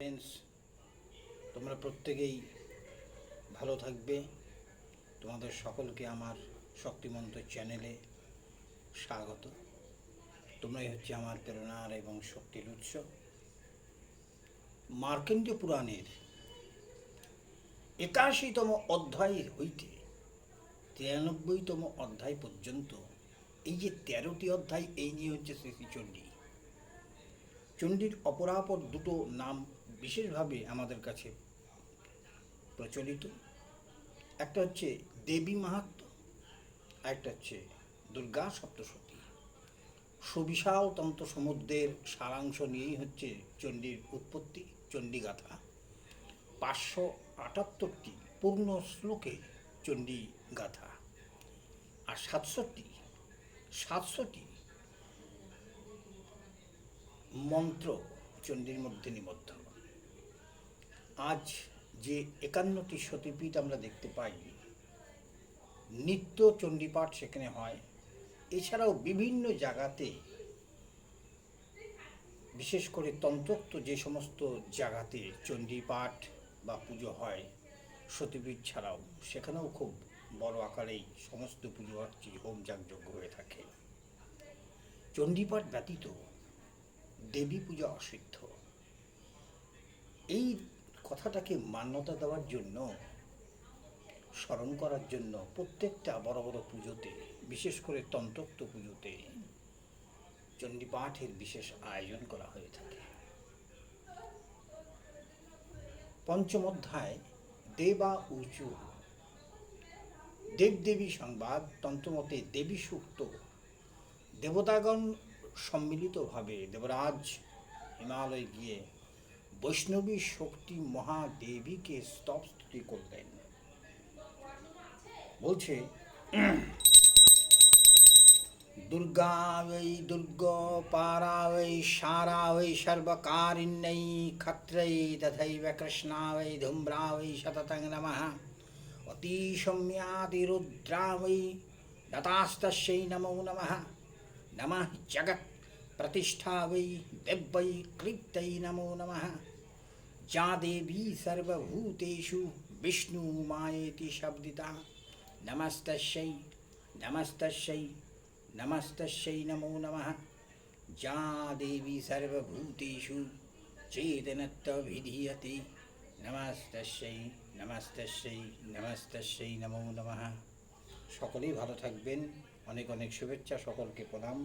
Friends তোমরা প্রত্যেকেই ভালো থাকবে। তোমাদের সকলকে আমার শক্তিমন্ত চ্যানেলে স্বাগত। তোমরাই হচ্ছে আমার প্রেরণার এবং শক্তির উৎস। মার্কেন্দ্র পুরাণের একাশিতম অধ্যায় হইতে তিরানব্বইতম অধ্যায় পর্যন্ত এই যে তেরোটি অধ্যায়, এই নিয়ে হচ্ছে শ্রী চণ্ডী। চণ্ডীর অপরাপর দুটো নাম বিশেষভাবে আমাদের কাছে প্রচলিত। একটা হচ্ছে দেবী মাহাত্ম একটা হচ্ছে দুর্গা সপ্তশতী। সুবিশাল তন্ত্র সমুদ্রের সারাংশ নিয়েই হচ্ছে চণ্ডীর উৎপত্তি, চণ্ডীগাথা। পাঁচশো আটাত্তরটি পূর্ণ শ্লোকে চণ্ডী গাথা আর সাতষট্টি সাতশোটি মন্ত্র চণ্ডীর মধ্যে নিবদ্ধ। আজ যে একান্নটি সতীপীঠ আমরা দেখতে পাই, নিত্য চণ্ডীপাঠ সেখানে হয়। এছাড়াও বিভিন্ন জায়গাতে বিশেষ করে তন্ত্রোক্ত যে সমস্ত জায়গাতে চণ্ডীপাঠ বা পুজো হয়, সতীপীঠ ছাড়াও, সেখানেও খুব বড় আকারেই সমস্ত পুজো অর্চি হোম যাগযজ্ঞ হয়ে থাকে। চণ্ডীপাঠ ব্যতীত দেবী পূজা অসিদ্ধ। এই কথাটাকে মান্যতা দেওয়ার জন্য, স্মরণ করার জন্য প্রত্যেকটা বড় বড় পুজোতে, বিশেষ করে তন্ত্রোক্ত পুজোতে চণ্ডীপাঠের বিশেষ আয়োজন করা হয়ে থাকে। পঞ্চম অধ্যায়, দেবা উঁচু। দেবদেবী সংবাদ, তন্ত্রমতে দেবী সূক্ত দেবতাগণ সম্মিলিতভাবে দেবরাজ হিমালয় গিয়ে বৈষ্ণবী শক্তি মহাদেবীকে স্তব স্তুতি করলেন। বলছে দুর্গা ওই দুর্গ পারা ওই সারা ওই সর্বকারিণ্যই ক্ষত্রই তথৈব কৃষ্ণা ওই ধূম্রা ওই শততং নমঃ। অতিশম্যাতিরুদ্রা ওই দতাস্তস্যই নমো নমঃ। নমঃ জগৎ प्रतिष्ठा वै दिव्यै कृत्यै नमो नमः যা দেবী সর্বভূতেষু বিষ্ণু মায়েতি শব্দিতা নমস্তস্যৈ নমস্তস্যৈ নমস্তস্যৈ নমো নমঃ যা দেবী সর্বভূতেষু চেতনত্বভিধীয়তে নমস্তস্যৈ নমস্তস্যৈ নমস্তস্যৈ নমো নমঃ সকলেই ভালো থাকবেন। অনেক অনেক শুভেচ্ছা সকলকে প্রণাম।